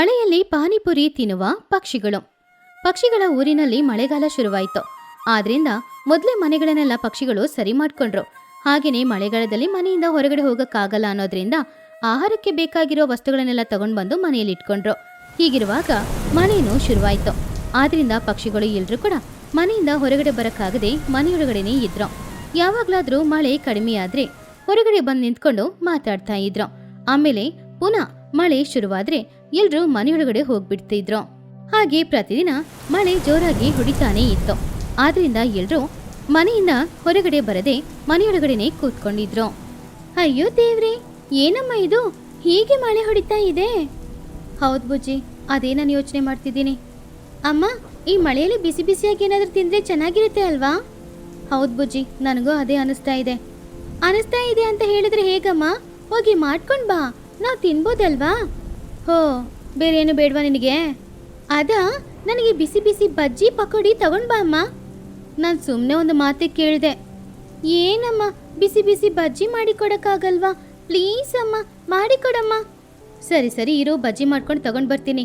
ಮಳೆಯಲ್ಲಿ ಪಾನಿಪುರಿ ತಿನ್ನುವ ಪಕ್ಷಿಗಳು. ಪಕ್ಷಿಗಳ ಊರಿನಲ್ಲಿ ಮಳೆಗಾಲ ಶುರುವಾಯಿತು. ಆದ್ರಿಂದ ಮೊದಲೇ ಮನೆಗಳನ್ನೆಲ್ಲ ಪಕ್ಷಿಗಳು ಸರಿ ಮಾಡ್ಕೊಂಡ್ರು. ಹಾಗೆಯೇ ಮಳೆಗಾಲದಲ್ಲಿ ಮನೆಯಿಂದ ಹೊರಗಡೆ ಹೋಗಕ್ಕಾಗಲ್ಲ ಅನ್ನೋದ್ರಿಂದ ಆಹಾರಕ್ಕೆ ಬೇಕಾಗಿರೋ ವಸ್ತುಗಳನ್ನೆಲ್ಲ ತಗೊಂಡು ಬಂದು ಮನೆಯಲ್ಲಿ ಇಟ್ಕೊಂಡ್ರು. ಹೀಗಿರುವಾಗ ಮಳೆನೂ ಶುರುವಾಯಿತು. ಆದ್ರಿಂದ ಪಕ್ಷಿಗಳು ಎಲ್ಲರೂ ಕೂಡ ಮನೆಯಿಂದ ಹೊರಗಡೆ ಬರಕ್ಕಾಗದೆ ಮನೆಯೊಳಗಡೆನೇ ಇದ್ರು. ಯಾವಾಗ್ಲಾದ್ರೂ ಮಳೆ ಕಡಿಮೆಯಾದ್ರೆ ಹೊರಗಡೆ ಬಂದು ನಿಂತ್ಕೊಂಡು ಮಾತಾಡ್ತಾ ಇದ್ರು. ಆಮೇಲೆ ಪುನಃ ಮಳೆ ಶುರುವಾದ್ರೆ ಎಲ್ರೂ ಮನೆಯೊಳಗಡೆ ಹೋಗ್ಬಿಡ್ತಿದ್ರು. ಹಾಗೆ ಪ್ರತಿದಿನ ಮಳೆ ಜೋರಾಗಿ ಹೊಡಿತಾನೇ ಇತ್ತು. ಆದ್ರಿಂದ ಎಲ್ರೂ ಮನೆಯಿಂದ ಹೊರಗಡೆ ಬರದೆ ಮನೆಯೊಳಗಡೆನೆ ಕೂತ್ಕೊಂಡಿದ್ರು. ಅಯ್ಯೋ ದೇವ್ರಿ, ಏನಮ್ಮ ಇದು? ಹೀಗೆ ಮಳೆ ಹೊಡಿತಾ ಇದೆ? ಹೌದು ಬುಜ್ಜಿ, ಅದೇ ನಾನು ಯೋಚನೆ ಮಾಡ್ತಿದ್ದೀನಿ. ಅಮ್ಮ, ಈ ಮಳೆಯಲ್ಲಿ ಬಿಸಿ ಬಿಸಿಯಾಗಿ ಏನಾದರೂ ತಿಂದ್ರೆ ಚೆನ್ನಾಗಿರುತ್ತೆ ಅಲ್ವಾ? ಹೌದು ಬುಜ್ಜಿ, ನನಗೂ ಅದೇ ಅನಿಸ್ತಾ ಇದೆ. ಅನಿಸ್ತಾ ಇದೆ ಅಂತ ಹೇಳಿದ್ರೆ ಹೇಗಮ್ಮ? ಹೋಗಿ ಮಾಡ್ಕೊಂಡು ಬಾ. ನಾವು ತಿನ್ಬೋದಲ್ವಾ? ಹೋ ಬೇರೆ ಏನು ಬೇಡವಾ ನಿನಗೆ? ಅದ ನನಗೆ ಬಿಸಿ ಬಿಸಿ ಬಜ್ಜಿ ಪಕೋಡಿ ತಗೊಂಡು ಬಾ ಅಮ್ಮ. ನಾನು ಸುಮ್ಮನೆ ಒಂದು ಮಾತೆ ಕೇಳಿದೆ. ಏನಮ್ಮ, ಬಿಸಿ ಬಿಸಿ ಬಜ್ಜಿ ಮಾಡಿ ಕೊಡೋಕ್ಕಾಗಲ್ವಾ ಪ್ಲೀಸ್ ಅಮ್ಮ, ಮಾಡಿಕೊಡಮ್ಮ. ಸರಿ ಸರಿ, ಇರೋ, ಬಜ್ಜಿ ಮಾಡ್ಕೊಂಡು ತಗೊಂಡು ಬರ್ತೀನಿ.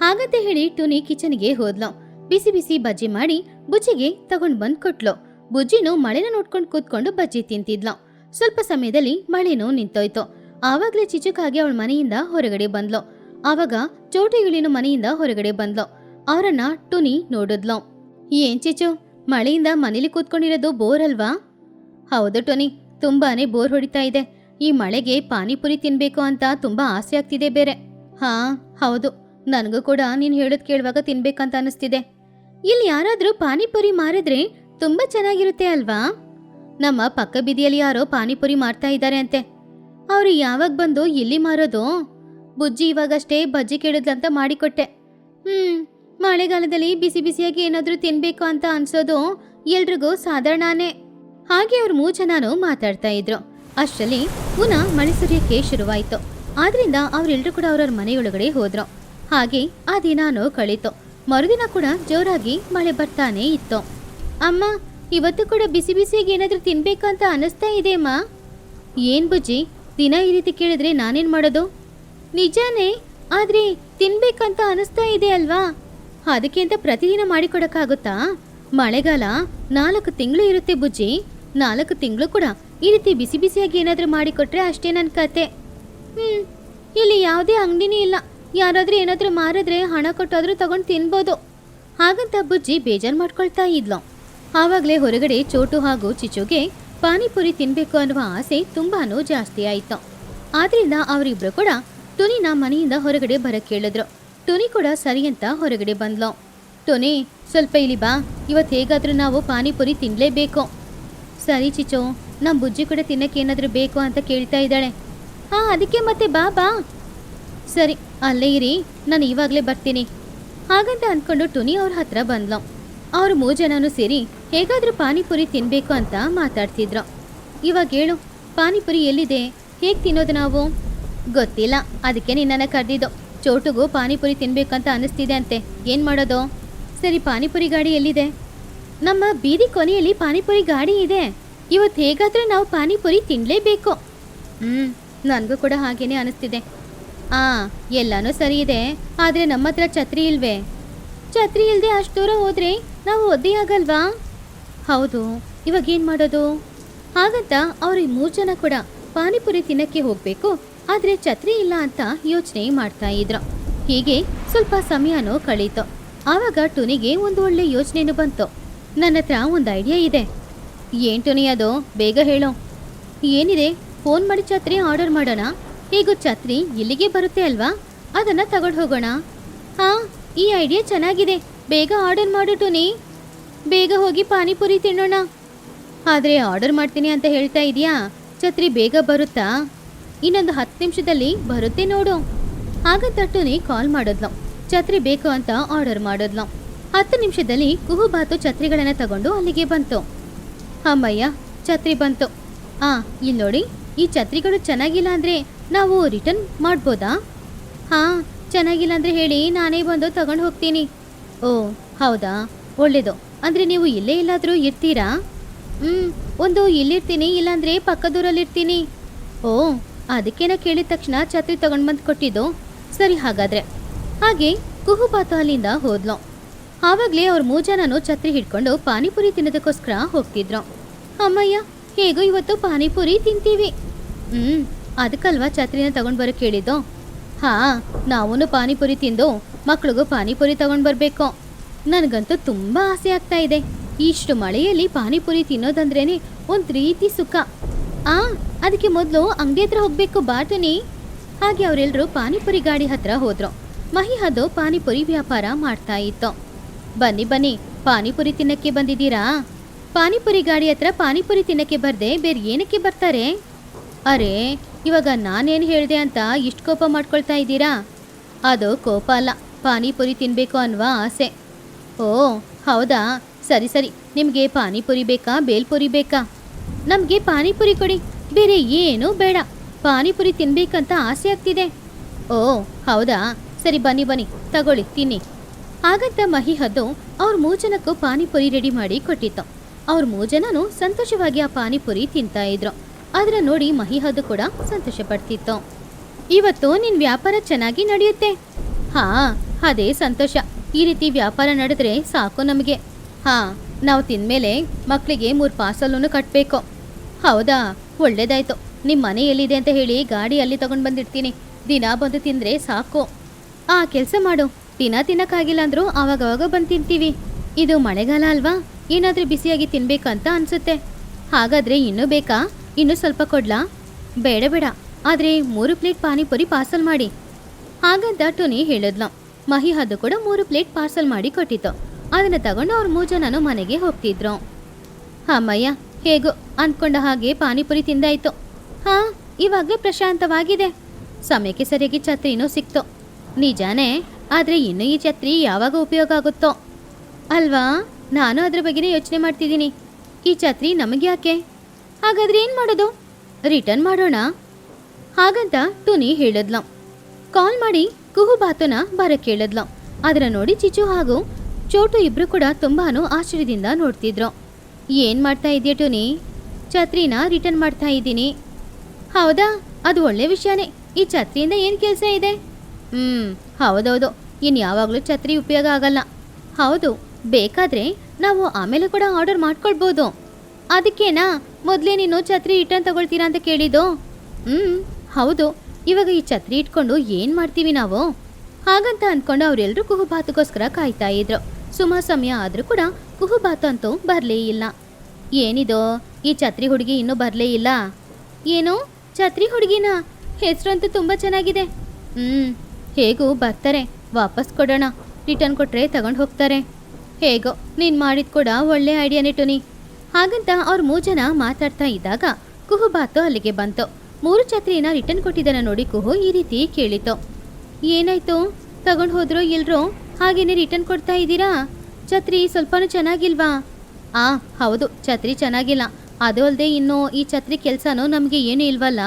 ಹಾಗಂತ ಹೇಳಿ ಟುನಿ ಕಿಚನ್ಗೆ ಹೋದ್ಲು. ಬಿಸಿ ಬಿಸಿ ಬಜ್ಜಿ ಮಾಡಿ ಬುಜ್ಜಿಗೆ ತಗೊಂಡು ಬಂದು ಕೊಟ್ಲು. ಬುಜ್ಜಿನೂ ಮಳೆನ ನೋಡ್ಕೊಂಡು ಕೂತ್ಕೊಂಡು ಬಜ್ಜಿ ತಿಂತಿದ್ಲು. ಸ್ವಲ್ಪ ಸಮಯದಲ್ಲಿ ಮಳೆನೂ ನಿಂತೋಯ್ತು. ಆವಾಗ್ಲೇ ಚಿಚುಕಾಗಿ ಅವಳ ಮನೆಯಿಂದ ಹೊರಗಡೆ ಬಂದ್ಲು. ಆವಾಗ ಚೋಟಿಗಿಳಿನು ಮನೆಯಿಂದ ಹೊರಗಡೆ ಬಂದ್ಲು. ಅವರನ್ನ ಟುನಿ ನೋಡಿದ್ಲು. ಏನ್ ಚಿಚು, ಮಳೆಯಿಂದ ಮನೇಲಿ ಕೂತ್ಕೊಂಡಿರೋದು ಬೋರ್ ಅಲ್ವಾ ಹೌದು ಟೊನಿ, ತುಂಬಾನೇ ಬೋರ್ ಹೊಡಿತಾ ಇದೆ. ಈ ಮಳೆಗೆ ಪಾನಿಪುರಿ ತಿನ್ಬೇಕು ಅಂತ ತುಂಬಾ ಆಸೆ ಆಗ್ತಿದೆ ಬೇರೆ. ಹಾ, ಹೌದು. ನನಗೂ ಕೂಡ ನೀನು ಹೇಳೋದ್ ಕೇಳುವಾಗ ತಿನ್ಬೇಕಂತ ಅನಿಸ್ತಿದೆ. ಇಲ್ಲಿ ಯಾರಾದ್ರೂ ಪಾನಿಪುರಿ ಮಾರಿದ್ರೆ ತುಂಬಾ ಚೆನ್ನಾಗಿರುತ್ತೆ ಅಲ್ವಾ? ನಮ್ಮ ಪಕ್ಕ ಬೀದಿಯಲ್ಲಿ ಯಾರೋ ಪಾನಿಪುರಿ ಮಾರ್ತಾ ಇದ್ದಾರೆ ಅಂತೆ. ಅವ್ರು ಯಾವಾಗ ಬಂದು ಎಲ್ಲಿ ಮಾರೋದು? ಬುಜ್ಜಿ ಇವಾಗಷ್ಟೇ ಬಜ್ಜಿ ಕೇಳಿದ್ಲಂತ ಮಾಡಿಕೊಟ್ಟೆ. ಹ್ಮ್, ಮಳೆಗಾಲದಲ್ಲಿ ಬಿಸಿ ಬಿಸಿಯಾಗಿ ಏನಾದ್ರೂ ತಿನ್ಬೇಕು ಅಂತ ಅನ್ಸೋದು ಎಲ್ರಿಗೂ ಸಾಧಾರಣನೇ. ಹಾಗೆ ಅವ್ರ ಮೂ ಜನನು ಮಾತಾಡ್ತಾ ಇದ್ರು. ಅಷ್ಟರಲ್ಲಿ ಪುನಃ ಮಳೆ ಸುರಿಯಕ್ಕೆ ಶುರುವಾಯಿತು. ಆದ್ರಿಂದ ಅವರೆಲ್ಲರೂ ಕೂಡ ಅವ್ರವ್ರ ಮನೆಯೊಳಗಡೆ ಹೋದ್ರು. ಹಾಗೆ ಆ ದಿನಾನು ಕಳೀತು. ಮರುದಿನ ಕೂಡ ಜೋರಾಗಿ ಮಳೆ ಬರ್ತಾನೆ ಇತ್ತು. ಅಮ್ಮ, ಇವತ್ತು ಕೂಡ ಬಿಸಿ ಬಿಸಿಯಾಗಿ ಏನಾದ್ರೂ ತಿನ್ಬೇಕು ಅಂತ ಅನಿಸ್ತಾ ಇದೆ ಅಮ್ಮ ಏನ್ ಬುಜ್ಜಿ? ದಿನ ಈ ರೀತಿ ಕೇಳಿದ್ರೆ ನಾನೇನ್ ಮಾಡೋದು? ನಿಜಾನೇ, ಆದ್ರೆ ತಿನ್ಬೇಕಂತ ಅನಿಸ್ತಾ ಇದೆ ಅಲ್ವಾ? ಅದಕ್ಕೆ ಅಂತ ಪ್ರತಿದಿನ ಮಾಡಿಕೊಡಕ್ಕಾಗುತ್ತಾ? ಮಳೆಗಾಲ ನಾಲ್ಕು ತಿಂಗಳು ಇರುತ್ತೆ ಬುಜ್ಜಿ. ನಾಲ್ಕು ತಿಂಗಳು ಕೂಡ ಈ ರೀತಿ ಬಿಸಿ ಬಿಸಿಯಾಗಿ ಏನಾದ್ರೂ ಮಾಡಿಕೊಟ್ರೆ ಅಷ್ಟೇ ನನ್ನ ಕತೆ. ಹ್ಮ್, ಇಲ್ಲಿ ಯಾವುದೇ ಅಂಗಡಿನೂ ಇಲ್ಲ. ಯಾರಾದ್ರೂ ಏನಾದ್ರೂ ಮಾರಿದ್ರೆ ಹಣ ಕೊಟ್ಟಾದ್ರೂ ತಗೊಂಡು ತಿನ್ಬೋದು. ಹಾಗಂತ ಬುಜ್ಜಿ ಬೇಜಾರು ಮಾಡ್ಕೊಳ್ತಾ ಇದ್ಲು. ಆವಾಗಲೇ ಹೊರಗಡೆ ಚೋಟು ಹಾಗೂ ಚಿಚುಗೆ ಪಾನಿಪುರಿ ತಿನ್ಬೇಕು ಅನ್ನುವ ಆಸೆ ತುಂಬಾನು ಜಾಸ್ತಿ ಆಯಿತು. ಆದ್ರಿಂದ ಅವರಿಬ್ರು ಕೂಡ ಟುನಿನ ಮನೆಯಿಂದ ಹೊರಗಡೆ ಬರಕ್ಕೆ ಕೇಳಿದ್ರು. ಟುನಿ ಕೂಡ ಸರಿ ಅಂತ ಹೊರಗಡೆ ಬಂದ್ಲು. ಟುನಿ ಸ್ವಲ್ಪ ಇಲ್ಲಿ ಬಾ. ಇವತ್ತು ಹೇಗಾದ್ರೂ ನಾವು ಪಾನಿಪುರಿ ತಿನ್ಲೇಬೇಕು. ಸರಿ ಚಿಚು ನಮ್ಮ ಬುಜ್ಜಿ ಕೂಡ ತಿನ್ನಕ್ಕೆ ಏನಾದರೂ ಬೇಕು ಅಂತ ಕೇಳ್ತಾ ಇದ್ದಾಳೆ. ಹಾ, ಅದಕ್ಕೆ ಮತ್ತೆ ಬಾ ಬಾ. ಸರಿ, ಅಲ್ಲೇ ಇರಿ. ನಾನು ಇವಾಗಲೇ ಬರ್ತೀನಿ. ಹಾಗಂತ ಅಂದ್ಕೊಂಡು ಟುನಿ ಅವ್ರ ಹತ್ರ ಬಂದ್ಲು. ಅವ್ರು ಮೂರು ಜನನು ಸೇರಿ ಹೇಗಾದರೂ ಪಾನಿಪುರಿ ತಿನ್ಬೇಕು ಅಂತ ಮಾತಾಡ್ತಿದ್ರು. ಇವಾಗ ಹೇಳು, ಪಾನಿಪುರಿ ಎಲ್ಲಿದೆ? ಹೇಗೆ ತಿನ್ನೋದು ನಾವು? ಗೊತ್ತಿಲ್ಲ, ಅದಕ್ಕೆ ನಿನ್ನನ್ನು ಕರೆದಿದ್ದು. ಚೋಟುಗೂ ಪಾನಿಪುರಿ ತಿನ್ನಬೇಕಂತ ಅನಿಸ್ತಿದೆ ಅಂತೆ. ಏನು ಮಾಡೋದು? ಸರಿ, ಪಾನಿಪುರಿ ಗಾಡಿ ಎಲ್ಲಿದೆ? ನಮ್ಮ ಬೀದಿ ಕೊನೆಯಲ್ಲಿ ಪಾನಿಪುರಿ ಗಾಡಿ ಇದೆ. ಇವತ್ತು ಹೇಗಾದರೂ ನಾವು ಪಾನಿಪುರಿ ತಿನ್ಲೇಬೇಕು. ಹ್ಮ್, ನನಗೂ ಕೂಡ ಹಾಗೇನೆ ಅನಿಸ್ತಿದೆ ಆ, ಎಲ್ಲಾನು ಸರಿ ಇದೆ, ಆದ್ರೆ ನಮ್ಮ ಹತ್ರ ಛತ್ರಿ ಇಲ್ವೇ? ಛತ್ರಿ ಇಲ್ಲದೆ ಅಷ್ಟು ದೂರ ಹೋದ್ರೆ ನಾವು ಒದ್ದೆ ಆಗಲ್ವಾ ಹೌದು. ಇವಾಗ ಏನು ಮಾಡೋದು? ಹಾಗಂತ ಅವ್ರಿಗೆ ಮೂರ್ ಜನ ಕೂಡ ಪಾನಿಪುರಿ ತಿನ್ನಕ್ಕೆ ಹೋಗಬೇಕು, ಆದರೆ ಛತ್ರಿ ಇಲ್ಲ ಅಂತ ಯೋಚನೆ ಮಾಡ್ತಾ ಇದ್ರು. ಹೀಗೆ ಸ್ವಲ್ಪ ಸಮಯನೂ ಕಳೀತು. ಆವಾಗ ಟುನಿಗೆ ಒಂದು ಒಳ್ಳೆ ಯೋಚನೆನೂ ಬಂತು. ನನ್ನ ಹತ್ರ ಒಂದು ಐಡಿಯಾ ಇದೆ. ಏನ್ ಟುನಿ ಅದು? ಬೇಗ ಹೇಳು. ಏನಿದೆ? ಫೋನ್ ಮಾಡಿ ಛತ್ರಿ ಆರ್ಡರ್ ಮಾಡೋಣ. ಹೇಗೂ ಛತ್ರಿ ಇಲ್ಲಿಗೆ ಬರುತ್ತೆ ಅಲ್ವಾ? ಅದನ್ನ ತಗೊಂಡು ಹೋಗೋಣ. ಹಾ, ಈ ಐಡಿಯಾ ಚೆನ್ನಾಗಿದೆ. ಬೇಗ ಆರ್ಡರ್ ಮಾಡು ಟುನಿ. ಬೇಗ ಹೋಗಿ ಪಾನಿಪುರಿ ತಿನ್ನೋಣ. ಆದರೆ ಆರ್ಡರ್ ಮಾಡ್ತೀನಿ ಅಂತ ಹೇಳ್ತಾ ಇದೆಯಾ? ಛತ್ರಿ, ಬೇಗ ಬರುತ್ತಾ? ಇನ್ನೊಂದು ಹತ್ತು ನಿಮಿಷದಲ್ಲಿ ಬರುತ್ತೆ ನೋಡು. ಹಾಗಂತ ಟುನಿ ಕಾಲ್ ಮಾಡಿದ್ಲು. ಛತ್ರಿ, ಬೇಕು ಅಂತ ಆರ್ಡರ್ ಮಾಡಿದ್ಲು. ಹತ್ತು ನಿಮಿಷದಲ್ಲಿ ಕುಹುಬಾತು ಛತ್ರಿಗಳನ್ನು ತಗೊಂಡು ಅಲ್ಲಿಗೆ ಬಂತು. ಅಮ್ಮಯ್ಯ, ಛತ್ರಿ ಬಂತು. ಆ ಇಲ್ಲಿ ನೋಡಿ, ಈ ಛತ್ರಿಗಳು ಚೆನ್ನಾಗಿಲ್ಲ ಅಂದರೆ ನಾವು ರಿಟರ್ನ್ ಮಾಡ್ಬೋದಾ? ಹಾಂ, ಚೆನ್ನಾಗಿಲ್ಲ ಅಂದರೆ ಹೇಳಿ ನಾನೇ ಬಂದು ತಗೊಂಡು ಹೋಗ್ತೀನಿ. ಓ, ಹೌದಾ? ಒಳ್ಳೇದು. ಅಂದ್ರೆ ನೀವು ಇಲ್ಲೇ ಎಲ್ಲಾದರೂ ಇರ್ತೀರಾ? ಹ್ಮ್, ಒಂದು ಇಲ್ಲಿರ್ತೀನಿ, ಇಲ್ಲಾಂದ್ರೆ ಪಕ್ಕದೂರಲ್ಲಿರ್ತೀನಿ. ಓ, ಅದಕ್ಕೇನ ಕೇಳಿದ ತಕ್ಷಣ ಛತ್ರಿ ತಗೊಂಡ್ ಬಂದು ಕೊಟ್ಟಿದ್ದು. ಸರಿ, ಹಾಗಾದ್ರೆ. ಹಾಗೆ ಕುಹುಪಾತ ಅಲ್ಲಿಂದ ಹೋದ್ಲು. ಆವಾಗ್ಲೇ ಅವ್ರ ಮೂಜಾನೂ ಛತ್ರಿ ಹಿಡ್ಕೊಂಡು ಪಾನಿಪುರಿ ತಿನ್ನೋದಕ್ಕೋಸ್ಕರ ಹೋಗ್ತಿದ್ರು. ಅಮ್ಮಯ್ಯ, ಹೇಗೋ ಇವತ್ತು ಪಾನಿಪುರಿ ತಿಂತೀವಿ. ಹ್ಮ್, ಅದಕ್ಕಲ್ವಾ ಛತ್ರಿನ ತಗೊಂಡ್ ಬರೋಕ್ ಹೇಳಿದ್ದು ಹಾ, ನಾವೂನು ಪಾನಿಪುರಿ ತಿಂದು ಮಕ್ಳಿಗೂ ಪಾನಿಪುರಿ ತಗೊಂಡು ಬರಬೇಕು. ನನಗಂತೂ ತುಂಬ ಆಸೆ ಆಗ್ತಾ ಇದೆ. ಇಷ್ಟು ಮಳೆಯಲ್ಲಿ ಪಾನಿಪುರಿ ತಿನ್ನೋದಂದ್ರೇನೆ ಒಂದು ರೀತಿ ಸುಖ. ಆ, ಅದಕ್ಕೆ ಮೊದಲು ಅಂಗಡಿ ಹತ್ರ ಹೋಗ್ಬೇಕು ಬಾಟನಿ ಹಾಗೆ ಅವರೆಲ್ಲರೂ ಪಾನಿಪುರಿ ಗಾಡಿ ಹತ್ರ ಹೋದ್ರು. ಮಹಿ ಅದು ಪಾನಿಪುರಿ ವ್ಯಾಪಾರ ಮಾಡ್ತಾ ಇತ್ತು. ಬನ್ನಿ ಬನ್ನಿ, ಪಾನಿಪುರಿ ತಿನ್ನಕ್ಕೆ ಬಂದಿದ್ದೀರಾ? ಪಾನಿಪುರಿ ಗಾಡಿ ಹತ್ರ ಪಾನಿಪುರಿ ತಿನ್ನಕ್ಕೆ ಬರ್ದೆ ಬೇರೆ ಏನಕ್ಕೆ ಬರ್ತಾರೆ? ಅರೆ, ಇವಾಗ ನಾನೇನು ಹೇಳಿದೆ ಅಂತ ಇಷ್ಟು ಕೋಪ ಮಾಡ್ಕೊಳ್ತಾ ಇದ್ದೀರಾ? ಅದು ಕೋಪ ಅಲ್ಲ. ಪಾನಿಪುರಿ ತಿನ್ನಬೇಕು ಅನ್ನುವ ಆಸೆ. ಓ, ಹೌದಾ? ಸರಿ ಸರಿ. ನಿಮಗೆ ಪಾನಿಪುರಿ ಬೇಕಾ, ಬೇಲ್ಪುರಿ ಬೇಕಾ? ನಮಗೆ ಪಾನಿಪುರಿ ಕೊಡಿ. ಬೇರೆ ಏನೂ ಬೇಡ. ಪಾನಿಪುರಿ ತಿನ್ಬೇಕಂತ ಆಸೆ ಆಗ್ತಿದೆ. ಓ, ಹೌದಾ? ಸರಿ, ಬನ್ನಿ ಬನ್ನಿ. ತಗೊಳ್ಳಿ, ತಿನ್ನಿ. ಹಾಗಂತ ಮಹಿ ಹದ್ದು ಅವ್ರ ಮೂಜನಕ್ಕೂ ಪಾನಿಪುರಿ ರೆಡಿ ಮಾಡಿ ಕೊಟ್ಟಿತ್ತು. ಅವ್ರ ಮೂಜನೂ ಸಂತೋಷವಾಗಿ ಆ ಪಾನಿಪುರಿ ತಿಂತಾ ಇದ್ರು. ಅದರ ನೋಡಿ ಮಹಿ ಹದ್ದು ಕೂಡ ಸಂತೋಷ ಪಡ್ತಿತ್ತು. ಇವತ್ತು ನಿನ್ನ ವ್ಯಾಪಾರ ಚೆನ್ನಾಗಿ ನಡೆಯುತ್ತೆ. ಹಾ ಅದೇ ಸಂತೋಷ. ಈ ರೀತಿ ವ್ಯಾಪಾರ ನಡೆದ್ರೆ ಸಾಕು ನಮಗೆ. ಹಾ, ನಾವು ತಿಂದಮೇಲೆ ಮಕ್ಕಳಿಗೆ ಮೂರು ಪಾರ್ಸಲನ್ನು ಕಟ್ಟಬೇಕು ಹೌದಾ? ಒಳ್ಳೇದಾಯ್ತು. ನಿಮ್ಮ ಮನೆ ಎಲ್ಲಿದೆ ಅಂತ ಹೇಳಿ ಗಾಡಿ ಅಲ್ಲಿ ತಗೊಂಡು ಬಂದಿರ್ತೀನಿ. ದಿನ ಬಂದು ತಿಂದರೆ ಸಾಕು. ಆ, ಕೆಲಸ ಮಾಡು. ದಿನ ತಿನ್ನಕ್ಕಾಗಿಲ್ಲ ಅಂದರೂ ಆವಾಗವಾಗ ಬಂದು ತಿಂತೀವಿ. ಇದು ಮಳೆಗಾಲ ಅಲ್ವಾ? ಏನಾದರೂ ಬಿಸಿಯಾಗಿ ತಿನ್ಬೇಕಂತ ಅನಿಸುತ್ತೆ. ಹಾಗಾದರೆ ಇನ್ನೂ ಬೇಕಾ? ಇನ್ನೂ ಸ್ವಲ್ಪ ಕೊಡ್ಲಾ? ಬೇಡ ಬೇಡ. ಆದರೆ ಮೂರು ಪ್ಲೇಟ್ ಪಾನಿಪುರಿ ಪಾರ್ಸಲ್ ಮಾಡಿ. ಹಾಗಂತ ಟುನಿ ಹೇಳಿದ್ಲು. ಮಹಿ ಹದ್ದು ಕೂಡ ಮೂರು ಪ್ಲೇಟ್ ಪಾರ್ಸಲ್ ಮಾಡಿ ಕೊಟ್ಟಿತ್ತು. ಅದನ್ನ ತಗೊಂಡು ಅವ್ರ ಮೂರು ಜನನು ಮನೆಗೆ ಹೋಗ್ತಿದ್ರು. ಅಮ್ಮಯ್ಯ, ಹೇಗೋ ಅಂದ್ಕೊಂಡ ಹಾಗೆ ಪಾನಿಪುರಿ ತಿಂದಾಯ್ತು. ಹಾ, ಇವಾಗಲೇ ಪ್ರಶಾಂತವಾಗಿದೆ. ಸಮಯಕ್ಕೆ ಸರಿಯಾಗಿ ಛತ್ರಿನೂ ಸಿಕ್ತು. ನಿಜಾನೇ, ಆದ್ರೆ ಇನ್ನು ಈ ಛತ್ರಿ ಯಾವಾಗ ಉಪಯೋಗ ಆಗುತ್ತೋ? ಅಲ್ವಾ? ನಾನು ಅದ್ರ ಬಗ್ಗೆನೇ ಯೋಚನೆ ಮಾಡ್ತಿದ್ದೀನಿ. ಈ ಛತ್ರಿ ನಮಗೆ ಯಾಕೆ? ಹಾಗಾದ್ರೆ ಏನು ಮಾಡೋದು? ರಿಟರ್ನ್ ಮಾಡೋಣ? ಹಾಗಂತ ಟುನಿ ಹೇಳಿದ್ಲು. ಕಾಲ್ ಮಾಡಿ ಕುಹುಬಾತುನ ಬರ ಕೇಳಿದ್ಲ. ಅದನ್ನ ನೋಡಿ ಚಿಚು ಹಾಗೂ ಚೋಟು ಇಬ್ರು ಕೂಡ ತುಂಬಾನು ಆಶ್ಚರ್ಯದಿಂದ ನೋಡ್ತಿದ್ರು. ಏನ್ ಮಾಡ್ತಾ ಇದೆಯಾ ಟೋನಿ? ಛತ್ರಿನ ರಿಟರ್ನ್ ಮಾಡ್ತಾ ಇದ್ದೀನಿ. ಹೌದಾ? ಅದು ಒಳ್ಳೆ ವಿಷಯನೇ. ಈ ಛತ್ರಿಯಿಂದ ಏನು ಕೆಲಸ ಇದೆ? ಹ್ಮ್, ಹೌದೌದು. ಇನ್ ಯಾವಾಗಲೂ ಛತ್ರಿ ಉಪಯೋಗ ಆಗಲ್ಲ. ಹೌದು, ಬೇಕಾದ್ರೆ ನಾವು ಆಮೇಲೆ ಕೂಡ ಆರ್ಡರ್ ಮಾಡ್ಕೊಳ್ಬೋದು. ಅದಕ್ಕೇನಾ, ಮೊದಲೇ ನೀನು ಛತ್ರಿ ರಿಟರ್ನ್ ತಗೊಳ್ತೀರಾ ಅಂತ ಕೇಳಿದ್ದು? ಹ್ಮ್, ಹೌದು. ಇವಾಗ ಈ ಛತ್ರಿ ಇಟ್ಕೊಂಡು ಏನ್ ಮಾಡ್ತೀವಿ ನಾವು? ಹಾಗಂತ ಅಂದ್ಕೊಂಡು ಅವರೆಲ್ಲರೂ ಕುಹುಬಾತುಗೋಸ್ಕರ ಕಾಯ್ತಾ ಇದ್ರು. ಸುಮಾರು ಸಮಯ ಆದ್ರೂ ಕೂಡ ಕುಹುಬಾತು ಅಂತೂ ಬರಲೇ ಇಲ್ಲ. ಏನಿದು? ಈ ಛತ್ರಿ ಹುಡುಗಿ ಇನ್ನೂ ಬರಲೇ ಇಲ್ಲ? ಏನು? ಛತ್ರಿ ಹುಡುಗಿನ? ಹೆಸರಂತೂ ತುಂಬಾ ಚೆನ್ನಾಗಿದೆ. ಹ್ಮ್, ಹೇಗೂ ಬರ್ತಾರೆ. ವಾಪಸ್ ಕೊಡೋಣ. ರಿಟರ್ನ್ ಕೊಟ್ರೆ ತಗೊಂಡು ಹೋಗ್ತಾರೆ. ಹೇಗೋ, ನೀನ್ ಮಾಡಿದ ಕೂಡ ಒಳ್ಳೆ ಐಡಿಯಾನೇ ನೀ ಹಾಗಂತ ಅವ್ರ ಮೂರು ಜನ ಮಾತಾಡ್ತಾ ಇದ್ದಾಗ ಕುಹುಬಾತು ಅಲ್ಲಿಗೆ ಬಂತು. ಮೂರು ಛತ್ರಿನ ರಿಟರ್ನ್ ಕೊಟ್ಟಿದ್ದನ್ನ ನೋಡಿ ಕುಹು ಈ ರೀತಿ ಕೇಳಿತು. ಏನಾಯ್ತು? ತಗೊಂಡು ಹೋದ್ರೋ ಇಲ್ರೋ? ಹಾಗೇನೆ ರಿಟರ್ನ್ ಕೊಡ್ತಾ ಇದ್ದೀರಾ? ಛತ್ರಿ ಸ್ವಲ್ಪನೂ ಚೆನ್ನಾಗಿಲ್ವಾ? ಆ, ಹೌದು, ಛತ್ರಿ ಚೆನ್ನಾಗಿಲ್ಲ. ಅದು ಅಲ್ಲದೆ ಇನ್ನು ಈ ಛತ್ರಿ ಕೆಲಸನೂ ನಮಗೆ ಏನು ಇಲ್ವಲ್ಲ?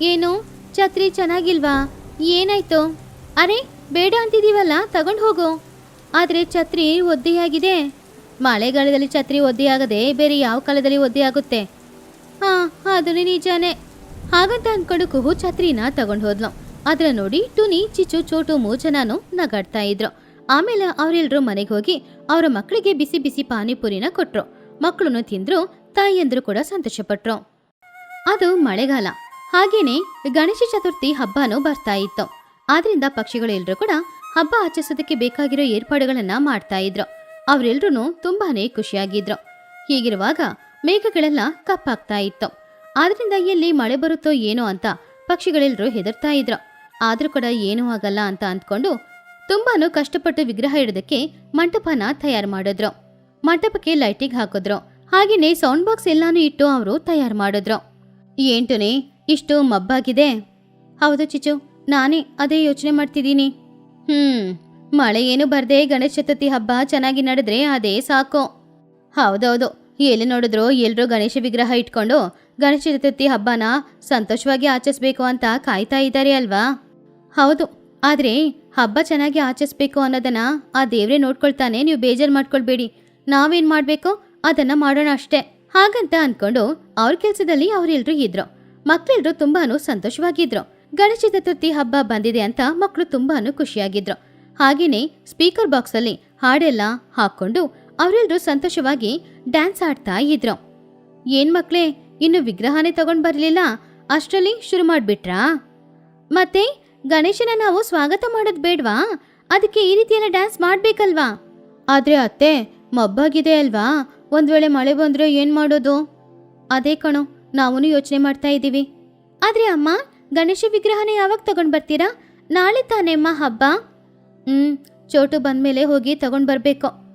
ಏನು? ಛತ್ರಿ ಚೆನ್ನಾಗಿಲ್ವಾ? ಏನಾಯ್ತು? ಅರೆ, ಬೇಡ ಅಂತಿದ್ದೀವಲ್ಲ, ತಗೊಂಡು ಹೋಗು. ಆದರೆ ಛತ್ರಿ ಒದ್ದೆಯಾಗಿದೆ. ಮಳೆಗಾಲದಲ್ಲಿ ಛತ್ರಿ ಒದ್ದೆಯಾಗದೆ ಬೇರೆ ಯಾವ ಕಾಲದಲ್ಲಿ ಒದ್ದೆಯಾಗುತ್ತೆ? ಹಾಂ ಅದನ್ನೇ ನಿಜಾನೇ. ಹಾಗಂತ ಅನ್ಕೊಂಡು ಕುಹು ಛತ್ರಿನ ತಗೊಂಡು ಹೋದ್ಲು. ಅದರ ನೋಡಿ ಟುನಿ ಚಿಚು ಚೋಟು ಮೂಜನಾನು ನಗಾಡ್ತಾ ಇದ್ರು. ಆಮೇಲೆ ಅವರೆಲ್ಲರೂ ಮನೆಗೆ ಹೋಗಿ ಅವರ ಮಕ್ಕಳಿಗೆ ಬಿಸಿ ಬಿಸಿ ಪಾನಿಪುರಿನ ಕೊಟ್ರು. ಮಕ್ಕಳನ್ನು ತಿಂದ್ರು ತಾಯಿಯಂದ್ರು ಕೂಡ ಸಂತೋಷಪಟ್ರು. ಅದು ಮಳೆಗಾಲ. ಹಾಗೇನೆ ಗಣೇಶ ಚತುರ್ಥಿ ಹಬ್ಬನೂ ಬರ್ತಾ ಇತ್ತು. ಆದ್ರಿಂದ ಪಕ್ಷಿಗಳೆಲ್ಲರೂ ಕೂಡ ಹಬ್ಬ ಆಚರಿಸೋದಕ್ಕೆ ಬೇಕಾಗಿರೋ ಏರ್ಪಾಡುಗಳನ್ನ ಮಾಡ್ತಾ ಇದ್ರು. ಅವರೆಲ್ಲರೂ ತುಂಬಾನೇ ಖುಷಿಯಾಗಿದ್ರು. ಹೀಗಿರುವಾಗ ಮೇಘಗಳೆಲ್ಲ ಕಪ್ಪಾಗ್ತಾ ಇತ್ತು. ಆದ್ರಿಂದ ಎಲ್ಲಿ ಮಳೆ ಬರುತ್ತೋ ಏನೋ ಅಂತ ಪಕ್ಷಿಗಳೆಲ್ಲರೂ ಹೆದರ್ತಾ ಇದ್ರು. ಆದ್ರೂ ಕೂಡ ಏನೂ ಆಗಲ್ಲ ಅಂತ ಅಂದ್ಕೊಂಡು ತುಂಬಾನು ಕಷ್ಟಪಟ್ಟು ವಿಗ್ರಹ ಇಡೋದಕ್ಕೆ ಮಂಟಪನ ತಯಾರು ಮಾಡಿದ್ರು. ಮಂಟಪಕ್ಕೆ ಲೈಟಿಂಗ್ ಹಾಕಿದ್ರು. ಹಾಗೇನೆ ಸೌಂಡ್ ಬಾಕ್ಸ್ ಎಲ್ಲಾನು ಇಟ್ಟು ಅವರು ತಯಾರು ಮಾಡಿದ್ರು. ಏಂಟುನೇ, ಇಷ್ಟು ಮಬ್ಬಾಗಿದೆ. ಹೌದು ಚಿಚು ನಾನೇ ಅದೇ ಯೋಚನೆ ಮಾಡ್ತಿದ್ದೀನಿ. ಹ್ಮ್, ಮಳೆ ಏನು ಬರದೆ ಗಣೇಶ ಚತುರ್ಥಿ ಹಬ್ಬ ಚೆನ್ನಾಗಿ ನಡೆದ್ರೆ ಅದೇ ಸಾಕು. ಹೌದೌದು, ಎಲ್ಲಿ ನೋಡಿದ್ರು ಎಲ್ರೂ ಗಣೇಶ ವಿಗ್ರಹ ಇಟ್ಕೊಂಡು ಗಣೇಶ ಚತುರ್ಥಿ ಹಬ್ಬನ ಸಂತೋಷವಾಗಿ ಆಚರಿಸ್ಬೇಕು ಅಂತ ಕಾಯ್ತಾ ಇದ್ದಾರೆ ಅಲ್ವಾ? ಹೌದು. ಆದ್ರೆ ಹಬ್ಬ ಚೆನ್ನಾಗಿ ಆಚರಿಸ್ಬೇಕು ಅನ್ನೋದನ್ನ ಆ ದೇವ್ರೇ ನೋಡ್ಕೊಳ್ತಾನೆ, ನೀವು ಬೇಜಾರು ಮಾಡ್ಕೊಳ್ಬೇಡಿ. ನಾವೇನು ಮಾಡಬೇಕು ಅದನ್ನ ಮಾಡೋಣ ಅಷ್ಟೇ. ಹಾಗಂತ ಅಂದ್ಕೊಂಡು ಅವ್ರ ಕೆಲಸದಲ್ಲಿ ಅವರೆಲ್ಲರೂ ಇದ್ರು. ಮಕ್ಕಳೆಲ್ಲರೂ ತುಂಬಾನು ಸಂತೋಷವಾಗಿದ್ರು. ಗಣೇಶ ಚತುರ್ಥಿ ಹಬ್ಬ ಬಂದಿದೆ ಅಂತ ಮಕ್ಕಳು ತುಂಬಾನು ಖುಷಿಯಾಗಿದ್ರು. ಹಾಗೇನೆ ಸ್ಪೀಕರ್ ಬಾಕ್ಸಲ್ಲಿ ಹಾಡೆಲ್ಲ ಹಾಕೊಂಡು ಅವರೆಲ್ಲರೂ ಸಂತೋಷವಾಗಿ ಡ್ಯಾನ್ಸ್ ಆಡ್ತಾ ಇದ್ರು. ಏನ್ ಮಕ್ಳೇ? ಇನ್ನು ವಿಗ್ರಹನೇ ತಗೊಂಡ್ ಬರ್ಲಿಲ್ಲ? ಅಷ್ಟರಲ್ಲಿ ಶುರು ಮಾಡ್ಬಿಟ್ರಾ? ಮತ್ತೆ ಗಣೇಶನ ನಾವು ಸ್ವಾಗತ ಮಾಡೋದ್ ಬೇಡ್ವಾ? ಅದಕ್ಕೆ ಈ ರೀತಿಯೆಲ್ಲ ಡ್ಯಾನ್ಸ್ ಮಾಡ್ಬೇಕಲ್ವಾ? ಆದ್ರೆ ಅತ್ತೆ, ಮಬ್ಬಾಗಿದೆ ಅಲ್ವಾ? ಒಂದ್ ವೇಳೆ ಮಳೆ ಬಂದ್ರೆ ಏನ್ ಮಾಡೋದು? ಅದೇ ಕಣೋ ನಾವೂ ಯೋಚನೆ ಮಾಡ್ತಾ ಇದ್ದೀವಿ ಆದ್ರೆ ಅಮ್ಮ, ಗಣೇಶ ವಿಗ್ರಹನ ಯಾವಾಗ ತಗೊಂಡ್ ಬರ್ತೀರಾ? ನಾಳೆ ತಾನೇ ಅಮ್ಮ ಹಬ್ಬ? ಹ್ಮ್, ಚೋಟು ಬಂದ್ಮೇಲೆ ಹೋಗಿ ತಗೊಂಡ್ ಬರ್ಬೇಕು.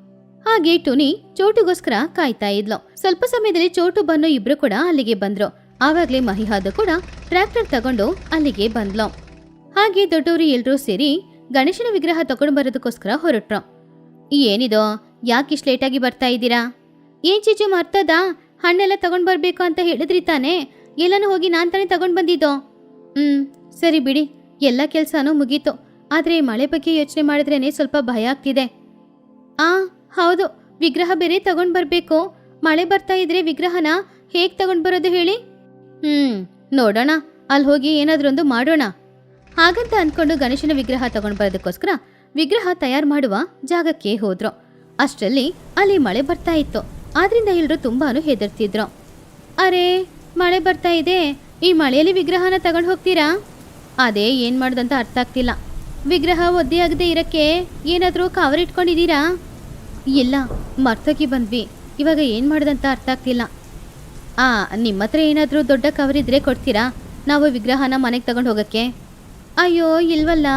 ಹಾಗೆ ಟುನಿ ಚೋಟುಗೋಸ್ಕರ ಕಾಯ್ತಾ ಇದ್ಲು. ಸ್ವಲ್ಪ ಸಮಯದಲ್ಲಿ ಚೋಟು ಬನ್ನು ಇಬ್ರು ಕೂಡ ಅಲ್ಲಿಗೆ ಬಂದ್ರು. ಆವಾಗ್ಲೇ ಮಹಿಹಾದ ಕೂಡ ಟ್ರ್ಯಾಕ್ಟರ್ ತಗೊಂಡು ಅಲ್ಲಿಗೆ ಬಂದ್ಲು. ಹಾಗೆ ದೊಡ್ಡವರು ಎಲ್ರೂ ಸೇರಿ ಗಣೇಶನ ವಿಗ್ರಹ ತಗೊಂಡು ಬರೋದಕ್ಕೋಸ್ಕರ ಹೊರಟ್ರು. ಏನಿದೋ? ಯಾಕಿಷ್ಟು ಲೇಟಾಗಿ ಬರ್ತಾ ಇದ್ದೀರಾ? ಏನ್ ಚೀಚು ಮರ್ತದ? ಹಣ್ಣೆಲ್ಲ ತಗೊಂಡ್ ಬರ್ಬೇಕು ಅಂತ ಹೇಳಿದ್ರಿ ತಾನೇ. ಎಲ್ಲನೂ ಹೋಗಿ ನಾನ್ ತಾನೇ ತಗೊಂಡ್ ಬಂದಿದ್ದೋ. ಹ್ಮ್, ಸರಿ ಬಿಡಿ. ಎಲ್ಲ ಕೆಲ್ಸನೂ ಮುಗೀತು. ಆದ್ರೆ ಮಳೆ ಬಗ್ಗೆ ಯೋಚನೆ ಮಾಡಿದ್ರೇನೆ ಸ್ವಲ್ಪ ಭಯ ಆಗ್ತಿದೆ. ಆ ಹೌದು, ವಿಗ್ರಹ ಬೇರೆ ತಗೊಂಡ್ ಬರ್ಬೇಕು. ಮಳೆ ಬರ್ತಾ ಇದ್ರೆ ವಿಗ್ರಹನ ಹೇಗ್ ತಗೊಂಡ್ ಬರೋದು ಹೇಳಿ? ಹ್ಮ್, ನೋಡೋಣ. ಅಲ್ಲಿ ಹೋಗಿ ಏನಾದ್ರೊಂದು ಮಾಡೋಣ. ಹಾಗಂತ ಅಂದ್ಕೊಂಡು ಗಣೇಶನ ವಿಗ್ರಹ ತಗೊಂಡ್ ಬರೋದಕ್ಕೋಸ್ಕರ ವಿಗ್ರಹ ತಯಾರು ಮಾಡುವ ಜಾಗಕ್ಕೆ ಹೋದ್ರು. ಅಷ್ಟರಲ್ಲಿ ಅಲ್ಲಿ ಮಳೆ ಬರ್ತಾ ಇತ್ತು. ಆದ್ರಿಂದ ಎಲ್ಲರೂ ತುಂಬಾನು ಹೆದರ್ತಿದ್ರು. ಅರೆ, ಮಳೆ ಬರ್ತಾ ಇದೆ. ಈ ಮಳೆಯಲ್ಲಿ ವಿಗ್ರಹನ ತಗೊಂಡು ಹೋಗ್ತೀರಾ? ಅದೇ ಏನ್ ಮಾಡೋದಂತ ಅರ್ಥ ಆಗ್ತಿಲ್ಲ. ವಿಗ್ರಹ ಒದ್ದೆಯಾಗದೆ ಇರಕ್ಕೆ ಏನಾದ್ರೂ ಕವರ್ ಇಟ್ಕೊಂಡಿದ್ದೀರಾ ಇಲ್ಲ, ಮರ್ತೋಗಿ ಬಂದ್ವಿ. ಇವಾಗ ಏನು ಮಾಡ್ದಂತ ಅರ್ಥ ಆಗ್ತಿಲ್ಲ. ಆ ನಿಮ್ಮ ಹತ್ರ ಏನಾದರೂ ದೊಡ್ಡ ಕವರ್ ಇದ್ರೆ ಕೊಡ್ತೀರಾ? ನಾವು ವಿಗ್ರಹನ ಮನೆಗೆ ತಗೊಂಡು ಹೋಗೋಕ್ಕೆ. ಅಯ್ಯೋ, ಇಲ್ವಲ್ಲ.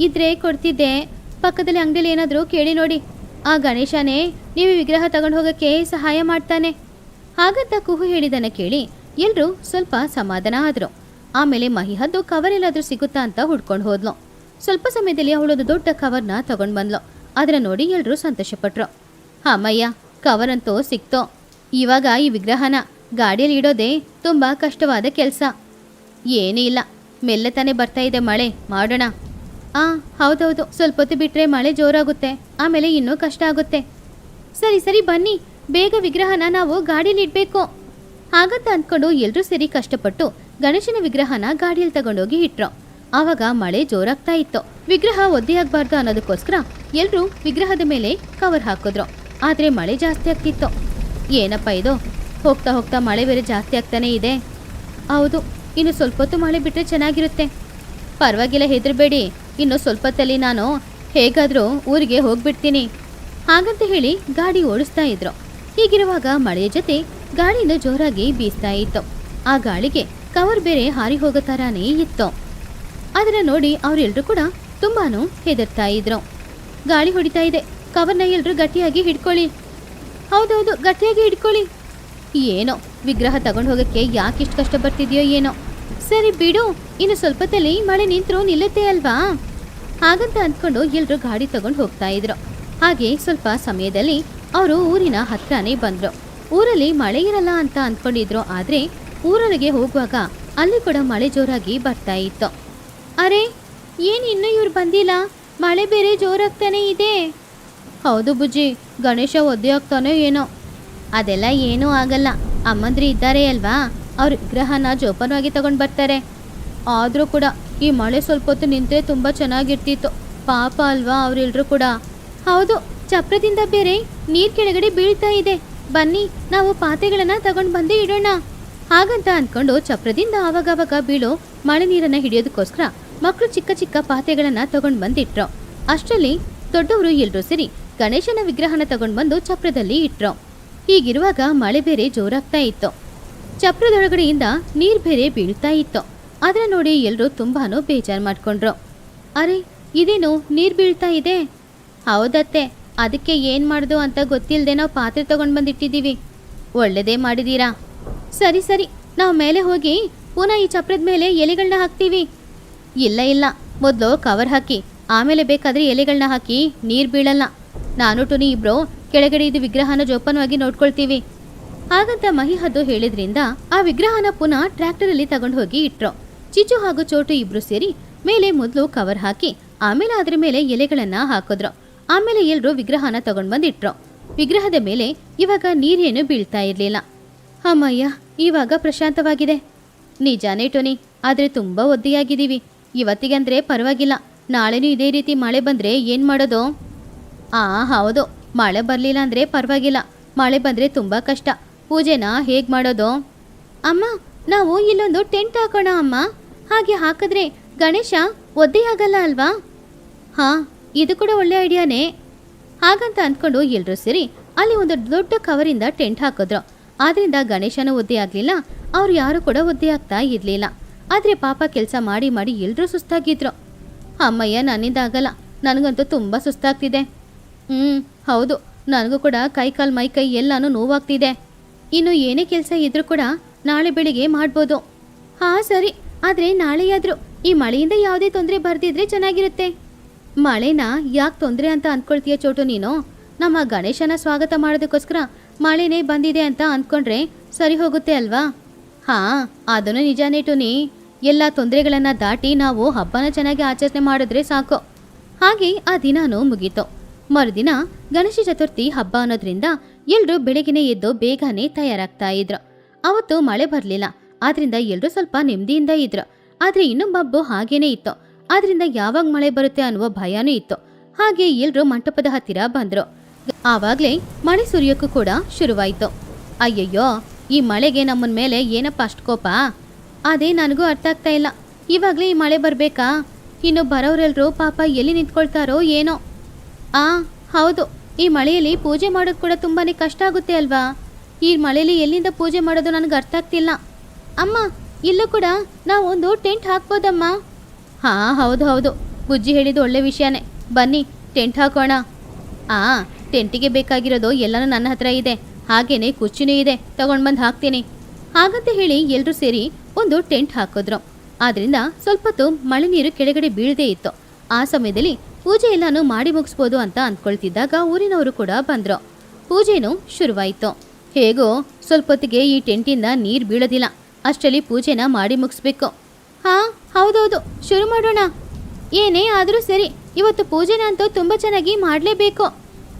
ಇದ್ರೆ ಕೊಡ್ತಿದ್ದೆ. ಪಕ್ಕದಲ್ಲಿ ಅಂಗಡಿಯಲ್ಲಿ ಏನಾದರೂ ಕೇಳಿ ನೋಡಿ. ಆ ಗಣೇಶನೇ, ನೀವು ವಿಗ್ರಹ ತಗೊಂಡು ಹೋಗೋಕ್ಕೆ ಸಹಾಯ ಮಾಡ್ತಾನೆ. ಹಾಗಂತ ಕುಹು ಹೇಳಿದನ ಕೇಳಿ ಎಲ್ಲರೂ ಸ್ವಲ್ಪ ಸಮಾಧಾನ ಆದರು. ಆಮೇಲೆ ಮಹಿಹದ್ದು ಕವರ್ ಎಲ್ಲಾದರೂ ಸಿಗುತ್ತಾ ಅಂತ ಹುಡ್ಕೊಂಡು ಹೋದ್ಲು. ಸ್ವಲ್ಪ ಸಮಯದಲ್ಲಿ ಅವಳೊಂದು ದೊಡ್ಡ ಕವರ್ನ ತಗೊಂಡು ಬಂದ್ಲು. ಅದನ್ನ ನೋಡಿ ಎಲ್ಲರೂ ಸಂತೋಷಪಟ್ರು. ಅಮ್ಮಯ್ಯ ಕವರಂತೂ ಸಿಕ್ತೋ. ಇವಾಗ ಈ ವಿಗ್ರಹನ ಗಾಡಿಯಲ್ಲಿ ಇಡೋದೇ ತುಂಬ ಕಷ್ಟವಾದ ಕೆಲಸ. ಏನೂ ಇಲ್ಲ, ಮೆಲ್ಲೆ ತಾನೇ ಬರ್ತಾ ಇದೆ ಮಳೆ, ಮಾಡೋಣ. ಆ, ಹೌದೌದು, ಸ್ವಲ್ಪ ಹೊತ್ತು ಬಿಟ್ರೆ ಮಳೆ ಜೋರಾಗುತ್ತೆ, ಆಮೇಲೆ ಇನ್ನೂ ಕಷ್ಟ ಆಗುತ್ತೆ. ಸರಿ ಸರಿ, ಬನ್ನಿ, ಬೇಗ ವಿಗ್ರಹನ ನಾವು ಗಾಡಿಯಲ್ಲಿ ಇಡಬೇಕು. ಹಾಗಂತ ಅಂದ್ಕೊಂಡು ಎಲ್ಲರೂ ಸೇರಿ ಕಷ್ಟಪಟ್ಟು ಗಣೇಶನ ವಿಗ್ರಹನ ಗಾಡಿಯಲ್ಲಿ ತಗೊಂಡೋಗಿ ಇಟ್ರು. ಆವಾಗ ಮಳೆ ಜೋರಾಗ್ತಾ ಇತ್ತು. ವಿಗ್ರಹ ಒದ್ದೆಯಾಗಬಾರ್ದು ಅನ್ನೋದಕ್ಕೋಸ್ಕರ ಎಲ್ಲರೂ ವಿಗ್ರಹದ ಮೇಲೆ ಕವರ್ ಹಾಕಿದ್ರು. ಆದ್ರೆ ಮಳೆ ಜಾಸ್ತಿ ಆಗ್ತಿತ್ತು. ಏನಪ್ಪ ಇದು? ಹೋಗ್ತಾ ಹೋಗ್ತಾ ಮಳೆ ಬೇರೆ ಜಾಸ್ತಿ ಆಗ್ತಾನೆ ಇದೆ. ಹೌದು, ಇನ್ನು ಸ್ವಲ್ಪ ಹೊತ್ತು ಮಳೆ ಬಿಟ್ಟರೆ ಚೆನ್ನಾಗಿರುತ್ತೆ. ಪರವಾಗಿಲ್ಲ, ಹೆದರಬೇಡಿ. ಇನ್ನು ಸ್ವಲ್ಪ ಹೊತ್ತಲ್ಲಿ ನಾನು ಹೇಗಾದರೂ ಊರಿಗೆ ಹೋಗ್ಬಿಡ್ತೀನಿ. ಹಾಗಂತ ಹೇಳಿ ಗಾಡಿ ಓಡಿಸ್ತಾ ಇದ್ರು. ಹೀಗಿರುವಾಗ ಮಳೆಯ ಜೊತೆ ಗಾಳಿನ ಜೋರಾಗಿ ಬೀಸ್ತಾ ಇತ್ತು. ಆ ಗಾಳಿಗೆ ಕವರ್ ಬೇರೆ ಹಾರಿ ಹೋಗೋ ಥರನೇ ಇತ್ತು. ಅದನ್ನ ನೋಡಿ ಅವರೆಲ್ಲರೂ ಕೂಡ ತುಂಬಾ ಹೆದರ್ತಾ ಇದ್ರು. ಗಾಳಿ ಹೊಡಿತಾ ಇದೆ. ಕವರ್ನ ಎಲ್ಲರೂ ಗಟ್ಟಿಯಾಗಿ ಹಿಡ್ಕೊಳ್ಳಿ. ಹೌದೌದು, ಗಟ್ಟಿಯಾಗಿ ಹಿಡ್ಕೊಳ್ಳಿ. ಏನೋ, ವಿಗ್ರಹ ತಗೊಂಡು ಹೋಗಕ್ಕೆ ಯಾಕಿಷ್ಟು ಕಷ್ಟ ಬರ್ತಿದ್ಯೋ ಏನೋ. ಸರಿ ಬಿಡು, ಇನ್ನು ಸ್ವಲ್ಪದಲ್ಲಿ ಮಳೆ ನಿಂತರೂ ನಿಲ್ಲುತ್ತೆ ಅಲ್ವಾ? ಹಾಗಂತ ಅಂದ್ಕೊಂಡು ಎಲ್ಲರೂ ಗಾಡಿ ತಗೊಂಡು ಹೋಗ್ತಾ ಇದ್ರು. ಹಾಗೆ ಸ್ವಲ್ಪ ಸಮಯದಲ್ಲಿ ಅವರು ಊರಿನ ಹತ್ರನೇ ಬಂದರು. ಊರಲ್ಲಿ ಮಳೆ ಇರಲ್ಲ ಅಂತ ಅಂದ್ಕೊಂಡಿದ್ರು, ಆದ್ರೆ ಊರೊಳಗೆ ಹೋಗುವಾಗ ಅಲ್ಲಿ ಕೂಡ ಮಳೆ ಜೋರಾಗಿ ಬರ್ತಾ ಇತ್ತು. ಅರೆ, ಏನು ಇನ್ನೂ ಇವ್ರು ಬಂದಿಲ್ಲ? ಮಳೆ ಬೇರೆ ಜೋರಾಗ್ತಾನೆ ಇದೆ. ಹೌದು ಬುಜ್ಜಿ, ಗಣೇಶ ಒದ್ದೆ ಆಗ್ತಾನೋ ಏನೋ. ಅದೆಲ್ಲ ಏನೂ ಆಗಲ್ಲ. ಅಮ್ಮಂದ್ರಿ ಇದ್ದಾರೆ ಅಲ್ವಾ? ಅವ್ರ ವಿಗ್ರಹನ ಜೋಪಾನವಾಗಿ ತಗೊಂಡು ಬರ್ತಾರೆ. ಆದರೂ ಕೂಡ ಈ ಮಳೆ ಸ್ವಲ್ಪ ಹೊತ್ತು ನಿಂತರೆ ತುಂಬ ಚೆನ್ನಾಗಿರ್ತಿತ್ತು. ಪಾಪ ಅಲ್ವಾ ಅವರೆಲ್ಲರೂ ಕೂಡ. ಹೌದು, ಚಪ್ರದಿಂದ ಬೇರೆ ನೀರ್ ಕೆಳಗಡೆ ಬೀಳ್ತಾ ಇದೆ. ಬನ್ನಿ, ನಾವು ಪಾತ್ರೆಗಳನ್ನ ತಗೊಂಡು ಬಂದು ಇಡೋಣ. ಹಾಗಂತ ಅಂದ್ಕೊಂಡು ಚಪ್ರದಿಂದ ಆವಾಗವಾಗ ಬೀಳೋ ಮಳೆ ನೀರನ್ನ ಹಿಡಿಯೋದಕ್ಕೋಸ್ಕರ ಮಕ್ಕಳು ಚಿಕ್ಕ ಚಿಕ್ಕ ಪಾತ್ರೆಗಳನ್ನ ತಗೊಂಡ್ ಬಂದಿಟ್ರು. ಅಷ್ಟರಲ್ಲಿ ದೊಡ್ಡವರು ಎಲ್ರೂ ಸೇರಿ ಗಣೇಶನ ವಿಗ್ರಹನ ತಗೊಂಡ್ ಬಂದು ಚಪ್ರದಲ್ಲಿ ಇಟ್ರು. ಹೀಗಿರುವಾಗ ಮಳೆ ಬೇರೆ ಜೋರಾಗ್ತಾ ಇತ್ತು. ಚಪ್ರದೊಳಗಡೆಯಿಂದ ನೀರ್ ಬೇರೆ ಬೀಳ್ತಾ ಇತ್ತು. ಅದ್ರ ನೋಡಿ ಎಲ್ಲರೂ ತುಂಬಾನು ಬೇಜಾರು ಮಾಡ್ಕೊಂಡ್ರು. ಅರೆ, ಇದೇನು ನೀರ್ ಬೀಳ್ತಾ ಇದೆ? ಹೌದತ್ತೆ, ಅದಕ್ಕೆ ಏನ್ ಮಾಡುದು ಅಂತ ಗೊತ್ತಿಲ್ಲದೆ ನಾವು ಪಾತ್ರೆ ತಗೊಂಡ್ ಬಂದಿಟ್ಟಿದ್ದೀವಿ. ಒಳ್ಳೇದೇ ಮಾಡಿದೀರಾ? ಸರಿ ಸರಿ, ನಾವು ಮೇಲೆ ಹೋಗಿ ಪುನಃ ಈ ಚಪ್ರದ ಮೇಲೆ ಎಲೆಗಳನ್ನ ಹಾಕ್ತೀವಿ. ಇಲ್ಲ ಇಲ್ಲ. ಮೊದಲು ಕವರ್ ಹಾಕಿ, ಆಮೇಲೆ ಬೇಕಾದ್ರೆ ಎಲೆಗಳನ್ನ ಹಾಕಿ ನೀರು ಬೀಳಲ್ಲ. ನಾನು, ಟುನಿ ಇಬ್ಬರು ಕೆಳಗಡೆ ಇದು ವಿಗ್ರಹನ ಜೋಪಾನವಾಗಿ ನೋಡ್ಕೊಳ್ತೀವಿ. ಹಾಗಂತ ಮಹಿಹದ್ದು ಹೇಳಿದ್ರಿಂದ ಆ ವಿಗ್ರಹನ ಪುನಃ ಟ್ರ್ಯಾಕ್ಟರಲ್ಲಿ ತಗೊಂಡು ಹೋಗಿ ಇಟ್ರು. ಚಿಚು ಹಾಗೂ ಚೋಟು ಇಬ್ರು ಸೇರಿ ಮೇಲೆ ಮೊದಲು ಕವರ್ ಹಾಕಿ, ಆಮೇಲೆ ಅದ್ರ ಮೇಲೆ ಎಲೆಗಳನ್ನ ಹಾಕಿದ್ರು. ಆಮೇಲೆ ಎಲ್ಲರೂ ವಿಗ್ರಹನ ತಗೊಂಡ್ ಬಂದಿಟ್ರು. ವಿಗ್ರಹದ ಮೇಲೆ ಇವಾಗ ನೀರೇನು ಬೀಳ್ತಾ ಇರಲಿಲ್ಲ. ಅಮ್ಮಯ್ಯ, ಇವಾಗ ಪ್ರಶಾಂತವಾಗಿದೆ. ನಿಜಾನೇ, ಟೋನಿ, ಆದ್ರೆ ತುಂಬಾ ಒದ್ದೆಯಾಗಿದ್ದೀವಿ. ಇವತ್ತಿಗಂದ್ರೆ ಪರವಾಗಿಲ್ಲ. ನಾಳೆನೂ ಇದೇ ರೀತಿ ಮಳೆ ಬಂದರೆ ಏನು ಮಾಡೋದು? ಆ, ಹೌದು. ಮಳೆ ಬರಲಿಲ್ಲ ಅಂದರೆ ಪರವಾಗಿಲ್ಲ. ಮಳೆ ಬಂದರೆ ತುಂಬ ಕಷ್ಟ. ಪೂಜೆನ ಹೇಗೆ ಮಾಡೋದು? ಅಮ್ಮ, ನಾವು ಇಲ್ಲೊಂದು ಟೆಂಟ್ ಹಾಕೋಣ ಅಮ್ಮ. ಹಾಗೆ ಹಾಕಿದ್ರೆ ಗಣೇಶ ಒದ್ದೆಯಾಗಲ್ಲ ಅಲ್ವಾ? ಹಾಂ, ಇದು ಕೂಡ ಒಳ್ಳೆ ಐಡಿಯಾನೇ. ಹಾಗಂತ ಅಂದ್ಕೊಂಡು ಎಲ್ಲರೂ ಸೇರಿ ಅಲ್ಲಿ ಒಂದು ದೊಡ್ಡ ಕವರಿಂದ ಟೆಂಟ್ ಹಾಕಿದ್ರು. ಆದ್ರಿಂದ ಗಣೇಶನ ಒದ್ದೆ ಆಗಲಿಲ್ಲ. ಅವ್ರು ಯಾರು ಕೂಡ ಒದ್ದೆ ಆಗ್ತಾ ಇರಲಿಲ್ಲ. ಆದರೆ ಪಾಪ ಕೆಲಸ ಮಾಡಿ ಮಾಡಿ ಎಲ್ಲರೂ ಸುಸ್ತಾಗಿದ್ರು. ಅಮ್ಮಯ್ಯ ನನ್ನಿಂದಾಗಲ್ಲ, ನನಗಂತೂ ತುಂಬ ಸುಸ್ತಾಗ್ತಿದೆ. ಹ್ಞೂ ಹೌದು, ನನಗೂ ಕೂಡ ಕೈ ಕಾಲು, ಮೈ ಕೈ ಎಲ್ಲನೂ ನೋವಾಗ್ತಿದೆ. ಇನ್ನು ಏನೇ ಕೆಲಸ ಇದ್ರೂ ಕೂಡ ನಾಳೆ ಬೆಳಿಗ್ಗೆ ಮಾಡ್ಬೋದು. ಹಾಂ, ಸರಿ, ಆದರೆ ನಾಳೆಯಾದರೂ ಈ ಮಳೆಯಿಂದ ಯಾವುದೇ ತೊಂದರೆ ಬರ್ದಿದ್ರೆ ಚೆನ್ನಾಗಿರುತ್ತೆ. ಮಳೆನ ಯಾಕೆ ತೊಂದರೆ ಅಂತ ಅಂದ್ಕೊಳ್ತೀಯ ಚೋಟು ನೀನು? ನಮ್ಮ ಗಣೇಶನ ಸ್ವಾಗತ ಮಾಡೋದಕ್ಕೋಸ್ಕರ ಮಳೆನೇ ಬಂದಿದೆ ಅಂತ ಅಂದ್ಕೊಂಡ್ರೆ ಸರಿ ಹೋಗುತ್ತೆ ಅಲ್ವಾ? ಹಾಂ, ಅದನ್ನು ನಿಜಾನೇ ಟುನಿ. ಎಲ್ಲ ತೊಂದರೆಗಳನ್ನು ದಾಟಿ ನಾವು ಹಬ್ಬನ ಚೆನ್ನಾಗಿ ಆಚರಣೆ ಮಾಡಿದ್ರೆ ಸಾಕು. ಹಾಗೆ ಆ ದಿನಾನೂ ಮುಗೀತು. ಮರುದಿನ ಗಣೇಶ ಚತುರ್ಥಿ ಹಬ್ಬ ಅನ್ನೋದ್ರಿಂದ ಎಲ್ಲರೂ ಬೆಳಗಿನ ಎದ್ದು ಬೇಗನೆ ತಯಾರಾಗ್ತಾ ಇದ್ರು. ಅವತ್ತು ಮಳೆ ಬರಲಿಲ್ಲ. ಆದ್ರಿಂದ ಎಲ್ಲರೂ ಸ್ವಲ್ಪ ನೆಮ್ಮದಿಯಿಂದ ಇದ್ರು. ಆದ್ರೆ ಇನ್ನೊಬ್ಬ ಹಬ್ಬ ಹಾಗೇನೇ ಇತ್ತು. ಆದ್ರಿಂದ ಯಾವಾಗ ಮಳೆ ಬರುತ್ತೆ ಅನ್ನುವ ಭಯನೂ ಇತ್ತು. ಹಾಗೆ ಎಲ್ರೂ ಮಂಟಪದ ಹತ್ತಿರ ಬಂದ್ರು. ಆವಾಗ್ಲೇ ಮಳೆ ಸುರಿಯೋಕ್ಕೂ ಕೂಡ ಶುರುವಾಯ್ತು. ಅಯ್ಯಯ್ಯೋ ಈ ಮಳೆಗೆ ನಮ್ಮನ್ ಮೇಲೆ ಏನಪ್ಪ ಅಷ್ಟು ಕೋಪ? ಅದೇ ನನಗೂ ಅರ್ಥ ಆಗ್ತಾ ಇಲ್ಲ. ಇವಾಗಲೇ ಈ ಮಳೆ ಬರಬೇಕಾ? ಇನ್ನು ಬರೋರೆಲ್ಲರೂ ಪಾಪ ಎಲ್ಲಿ ನಿಂತ್ಕೊಳ್ತಾರೋ ಏನೋ? ಆ, ಹೌದು. ಈ ಮಳೆಯಲ್ಲಿ ಪೂಜೆ ಮಾಡೋದು ಕೂಡ ತುಂಬಾನೇ ಕಷ್ಟ ಆಗುತ್ತೆ ಅಲ್ವಾ? ಈ ಮಳೆಯಲ್ಲಿ ಎಲ್ಲಿಂದ ಪೂಜೆ ಮಾಡೋದು ನನಗೆ ಅರ್ಥ ಆಗ್ತಿಲ್ಲ. ಅಮ್ಮ, ಇಲ್ಲೂ ಕೂಡ ನಾವು ಒಂದು ಟೆಂಟ್ ಹಾಕ್ಬೋದಮ್ಮ? ಹಾ, ಹೌದು ಹೌದು. ಬುಜ್ಜಿ ಹೇಳಿದ್ದು ಒಳ್ಳೆ ವಿಷಯನೇ. ಬನ್ನಿ, ಟೆಂಟ್ ಹಾಕೋಣ. ಆ, ಟೆಂಟಿಗೆ ಬೇಕಾಗಿರೋದು ಎಲ್ಲನೂ ನನ್ನ ಹತ್ರ ಇದೆ. ಹಾಗೇನೆ ಕುರ್ಚಿನೂ ಇದೆ, ತಗೊಂಡು ಬಂದು ಹಾಕ್ತೀನಿ. ಹಾಗಂತ ಹೇಳಿ ಎಲ್ಲರೂ ಸೇರಿ ಒಂದು ಟೆಂಟ್ ಹಾಕಿದ್ರು. ಆದ್ರಿಂದ ಸ್ವಲ್ಪ ಹೊತ್ತು ಮಳೆ ನೀರು ಕೆಳಗಡೆ ಬೀಳದೇ ಇತ್ತು. ಆ ಸಮಯದಲ್ಲಿ ಪೂಜೆ ಎಲ್ಲಾನು ಮಾಡಿ ಮುಗಿಸ್ಬೋದು ಅಂತ ಅಂದ್ಕೊಳ್ತಿದ್ದಾಗ ಊರಿನವರು ಕೂಡ ಬಂದ್ರು. ಪೂಜೆನೂ ಶುರುವಾಯಿತು. ಹೇಗೋ ಸ್ವಲ್ಪ ಹೊತ್ತಿಗೆ ಈ ಟೆಂಟಿಂದ ನೀರು ಬೀಳೋದಿಲ್ಲ. ಅಷ್ಟರಲ್ಲಿ ಪೂಜೆನ ಮಾಡಿ ಮುಗಿಸ್ಬೇಕು. ಹಾ, ಹೌದೌದು. ಶುರು ಮಾಡೋಣ. ಏನೇ ಆದರೂ ಸರಿ, ಇವತ್ತು ಪೂಜೆನ ಅಂತೂ ತುಂಬ ಚೆನ್ನಾಗಿ ಮಾಡಲೇಬೇಕು.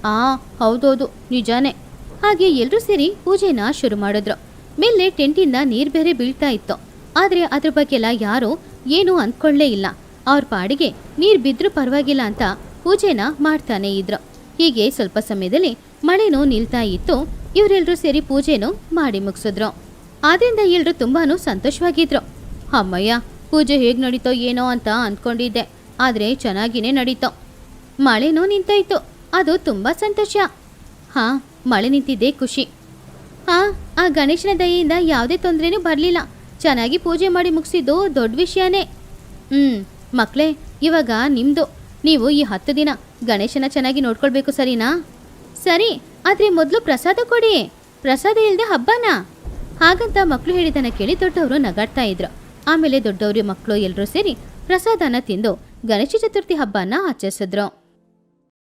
ಆ, ಹೌದೌದು. ನಿಜಾನೇ. ಹಾಗೆ ಎಲ್ಲರೂ ಸೇರಿ ಪೂಜೆನ ಶುರು ಮಾಡಿದ್ರು. ಮೇಲೆ ಟೆಂಟಿಂದ ನೀರ್ ಬೇರೆ ಬೀಳ್ತಾ ಇತ್ತು. ಆದ್ರೆ ಅದ್ರ ಬಗ್ಗೆಲ್ಲ ಯಾರು ಏನೂ ಅಂದ್ಕೊಳ್ಳೇ ಇಲ್ಲ. ಅವ್ರ ಪಾಡಿಗೆ ನೀರ್ ಬಿದ್ರೂ ಪರವಾಗಿಲ್ಲ ಅಂತ ಪೂಜೆನ ಮಾಡ್ತಾನೆ ಇದ್ರು. ಹೀಗೆ ಸ್ವಲ್ಪ ಸಮಯದಲ್ಲಿ ಮಳೆನೂ ನಿಲ್ತಾ ಇತ್ತು. ಇವರೆಲ್ಲರೂ ಸೇರಿ ಪೂಜೆನೂ ಮಾಡಿ ಮುಗಿಸಿದ್ರು. ಆದ್ರಿಂದ ಎಲ್ಲರೂ ತುಂಬಾನು ಸಂತೋಷವಾಗಿದ್ರು. ಅಮ್ಮಯ್ಯ, ಪೂಜೆ ಹೇಗೆ ನಡೀತೋ ಏನೋ ಅಂತ ಅಂದ್ಕೊಂಡಿದ್ದೆ ಆದ್ರೆ ಚೆನ್ನಾಗಿನೇ ನಡೀತೋ. ಮಳೆನೂ ನಿಂತಾಯ್ತು. ಅದು ತುಂಬಾ ಸಂತೋಷ. ಹಾ ಮಳೆ ನಿಂತಿದ್ದೇ ಖುಷಿ. ಆ ಆ ಗಣೇಶನ ದಯೆಯಿಂದ ಯಾವುದೇ ತೊಂದರೆನೂ ಬರಲಿಲ್ಲ. ಚೆನ್ನಾಗಿ ಪೂಜೆ ಮಾಡಿ ಮುಗಿಸಿದ್ದು ದೊಡ್ಡ ವಿಷಯನೇ. ಹ್ಞೂ ಮಕ್ಕಳೇ ಇವಾಗ ನಿಮ್ಮದು ನೀವು ಈ ಹತ್ತು ದಿನ ಗಣೇಶನ ಚೆನ್ನಾಗಿ ನೋಡ್ಕೊಳ್ಬೇಕು, ಸರಿನಾ? ಸರಿ, ಆದರೆ ಮೊದಲು ಪ್ರಸಾದ ಕೊಡಿ. ಪ್ರಸಾದ ಇಲ್ಲದೆ ಹಬ್ಬನಾ? ಹಾಗಂತ ಮಕ್ಕಳು ಹೇಳಿದ್ದನ್ನು ಕೇಳಿ ದೊಡ್ಡವರು ನಗಾಡ್ತಾ ಇದ್ರು. ಆಮೇಲೆ ದೊಡ್ಡವರು ಮಕ್ಕಳು ಎಲ್ಲರೂ ಸೇರಿ ಪ್ರಸಾದನ ತಿಂದು ಗಣೇಶ ಚತುರ್ಥಿ ಹಬ್ಬನ ಆಚರಿಸಿದ್ರು.